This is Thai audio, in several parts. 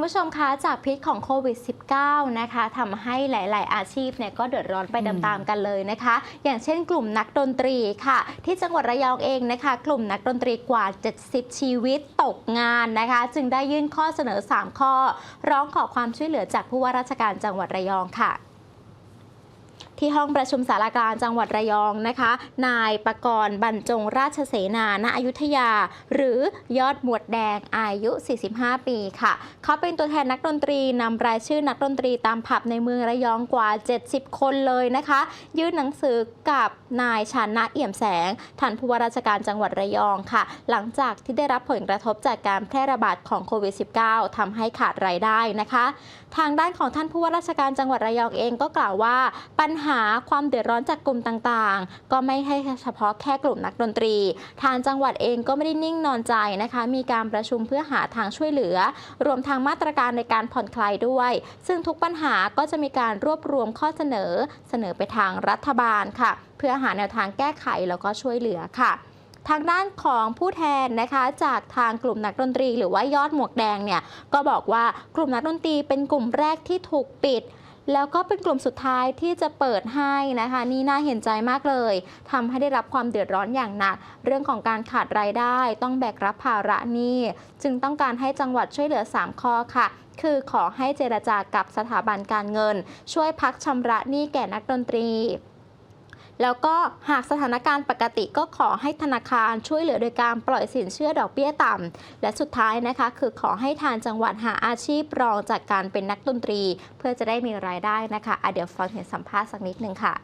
คุณผู้ชมคะจากพิษของโควิด -19 นะคะทำให้หลาย ๆ อาชีพเนี่ยก็เดือดร้อนไปตามๆกันเลยนะคะ อย่างเช่นกลุ่มนักดนตรีค่ะ ที่จังหวัดระยองเองนะคะ กลุ่มนักดนตรีกว่า 70 ชีวิตตกงานนะคะ จึงได้ยื่นข้อเสนอ 3 ข้อ ร้องขอความช่วยเหลือจากผู้ว่าราชการจังหวัดระยองค่ะ ที่ห้องประชุมสารกลารจังหวัดระยองนะคะ นายประกรณ์บรรจงราชเสนาณอยุธยา หรือยอดหมวดแดงอายุ 45 ปีค่ะ เขาเป็นตัวแทนนักดนตรีนำรายชื่อนักดนตรีตามผับในเมืองระยองกว่า 70 คนเลยนะคะ ยื่นหนังสือกับนายชานะเอี่ยมแสงท่านผู้ว่าราชการจังหวัดระยองค่ะ หลังจากที่ได้รับผลกระทบจากการแพร่ระบาดของโควิด -19 ทำให้ขาดรายได้นะคะ ทางด้านของท่านผู้ว่าราชการจังหวัดระยองเองก็กล่าวว่าปัญหาาความเดือดร้อนจากกลุ่มต่างๆ ก็ไม่ใช่เฉพาะแค่กลุ่มนักดนตรี ทางจังหวัดเองก็ไม่ได้นิ่งนอนใจนะคะ มีการประชุมเพื่อหาทางช่วยเหลือ รวมทางมาตรการในการผ่อนคลายด้วย ซึ่งทุกปัญหาก็จะมีการรวบรวมข้อเสนอ เสนอไปทางรัฐบาลค่ะ เพื่อหาแนวทางแก้ไขแล้วก็ช่วยเหลือค่ะทางด้านของผู้แทนนะคะจากทางกลุ่มนักดนตรี หรือว่ายอดหมวกแดงเนี่ยก็บอกว่ากลุ่มนักดนตรีเป็นกลุ่มแรกที่ถูกปิด แล้วก็เป็นกลุ่มสุดท้ายที่จะเปิดให้นะคะ นี่น่าเห็นใจมากเลยทำให้ได้รับความเดือดร้อนอย่างหนัก เรื่องของการขาดรายได้ ต้องแบกรับภาระหนี้จึงต้องการให้จังหวัดช่วยเหลือ 3 ข้อค่ะคือขอให้เจรจากับสถาบันการเงิน ช่วยพักชำระหนี้แก่นักดนตรี แล้วก็หากสถานการณ์ปกติก็ขอให้ธนาคารช่วยเหลือโดยการปล่อยสินเชื่อดอกเบี้ยต่ำ และสุดท้ายนะคะ คือขอให้ทางจังหวัดหาอาชีพรองจากการเป็นนักดนตรี เพื่อจะได้มีรายได้นะคะอะเดี๋ยวฟังเสียงสัมภาษณ์สักนิดนึงค่ะ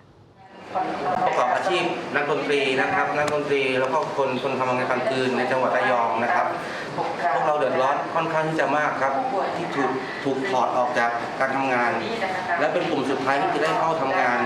ประกอบอาชีพนักดนตรีนะครับนักดนตรีแล้วก็คนคนทำงานกลางคืนในจังหวัดระยองนะครับพวกเราเดือดร้อนค่อนข้างที่จะมากครับที่ถูกถูกถอดออกจากการทำงาน และเป็นกลุ่มสุดท้ายที่จะได้เข้าทำงาน